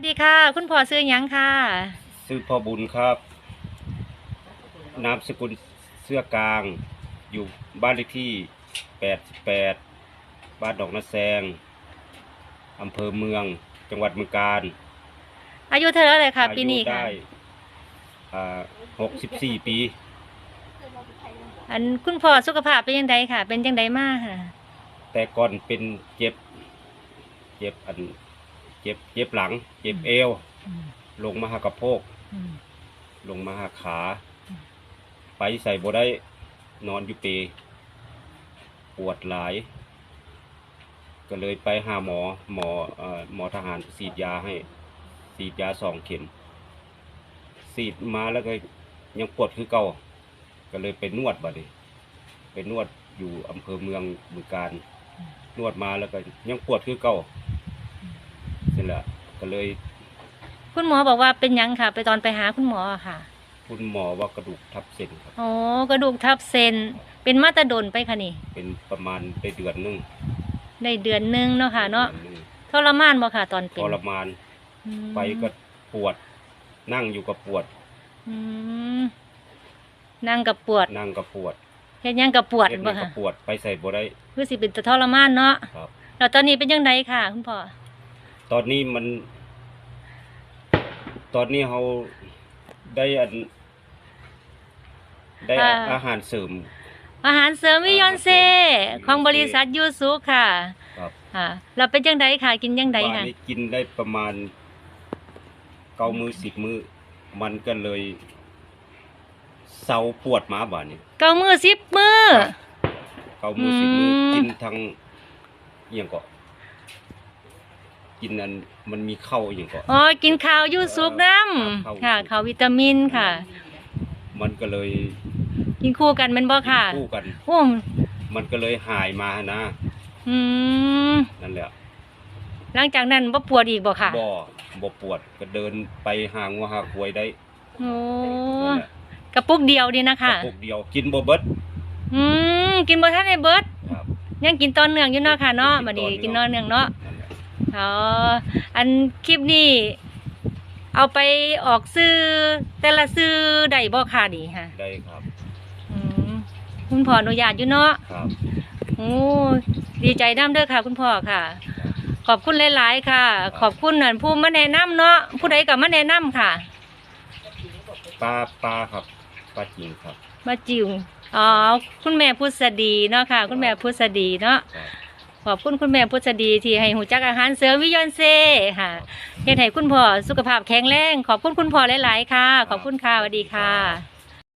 วัสดีค่ะ คุณพ่อซื้อหยังค่ะซื้อพ่อบุญครับ นามสกุลเสื้อกลาง อยู่บ้านเลขที่ 88 บ้านดอกนาแซงอำเภอเมือง จังหวัดเมืองกาญอายุเท่าไหรเลยค่ะอาปียุนี้ค่ะได้อ่า64 ปี อันคุณพ่อสุขภาพเป็นยังไงค่ะ เป็นยังไงมากค่ะ แต่ก่อนเป็นเจ็บ เจ็บอัน เจ็บเจ็บหลัง เจ็บเอว อืมลงมาหากระโพก อืมลงมาหาขา ไปใส่บ่ได้นอนอยู่เปปวดหลาย ก็เลยไปหาหมอหมอเอ่อหมอทหารฉีดยาให้ฉีดยาสองเข็มฉีดมาแล้วก็ยังปวดคือเก่าก็เลยไปนวดบัดนี้ไปนวดอยู่อำเภอเมืองบึงการ นวดมาแล้วก็ยังปวดคือเก่า เสร็จแล้วก็เลยคุณหมอบอกว่าเป็นหยังค่ะ ไปตอนไปหาคุณหมออะค่ะคุณหมอว่ากระดูกทับเส้นครับ โอ้กระดูกทับเส้นเป็นมาตรดนไปค่ะนี่ เป็นประมาณได้เดือนหนึงได้เดือนหนึงเนาะค่ะ เนาะดือหงทรมานบ่ค่ะ ตอนเป็นทรมานอืมไปก็ปวด นั่งอยู่ก็ปวด อืมนั่งกับปวดนั่งก็ปวดเฮ็ดหยังกับปวดเฮ็ดบ่นี่ก็ค่ะปวดไปใส่บ่ได้คือสิเป็นทรมานเนาะครับ แล้วตอนนี้เป็นยังไงค่ะ คุณพ่อ ตอนนี้มัน ตอนนี้เขาได้อัน ได้อาหารเสริม อาหารเสริมวิยอนเซอาหารเสริมของบริษัทยูซุค่ะครับค่ะเราเป็นยังไงค่ะ กินยังไงบ้านค่ะนี้กินได้ประมาณเก้ามือสิบมือ มันก็เลยเซาปวดมาบ้านนี้เก้ามือสิบมือ เก้ามือสิบมือมกินทั้งอหย่างก็ กินอันมันมีเข้าอหย่างก็อ๋อกินข้าวยูซุกน้ครับำค่ะข้าววิตามินค่ะ มันก็เลยกินคู่กันแมันบ่ค่ะคู่กัน โอ้มันก็เลยหายมานะอืมนั่นแหละหลังจากนั้นบ่ปวดอีกบ่ค่ะบ่บ่ปวดก็เดินไปหางัวหาควายได้โอ้นั่นแหละกระปุกเดียวดีนะกคะระปุกเดียวกินบ่เบิดอืมกินบ่ทันได้เบิด ครับ ยังกินตอนเนื่องอยู่เนาะค่ะเนาะกินบัดนี้ต่อเนื่องกินตอนเนื่องเนาะนั่นแหละ อ๋อ อันคลิปนี้ เอาไปออกซื้อแต่ละซื้อได้บ่ค่ะดีค่ะได้ครับอืมคุณพ่ออนุญาตอยู่เนาะครับ โอ้ดีใจน้ำเด้อค่ะ คุณพ่อค่ะ ขอบคุณหลาย ๆ ค่ะ ขอบคุณนั่นผู้มาแนะนำเนาะผู้ใดก็มาแนะนำค่ะ ปลาปลาครับปลาจริงครับ มาจิวอ๋อ คุณแม่พุทธดีเนาะค่ะ คุณแม่พุทธดีเนาะครับ ขอบคุณคุณแม่พุทธดีที่ให้หูจักอาหารเสริมวิยอนเซ่ค่ะเฮ็ดให้คุณพ่อสุขภาพแข็งแรง ขอบคุณคุณพ่อหลาย ๆ ค่ะ ขอบคุณค่ะสวัสดีค่ะ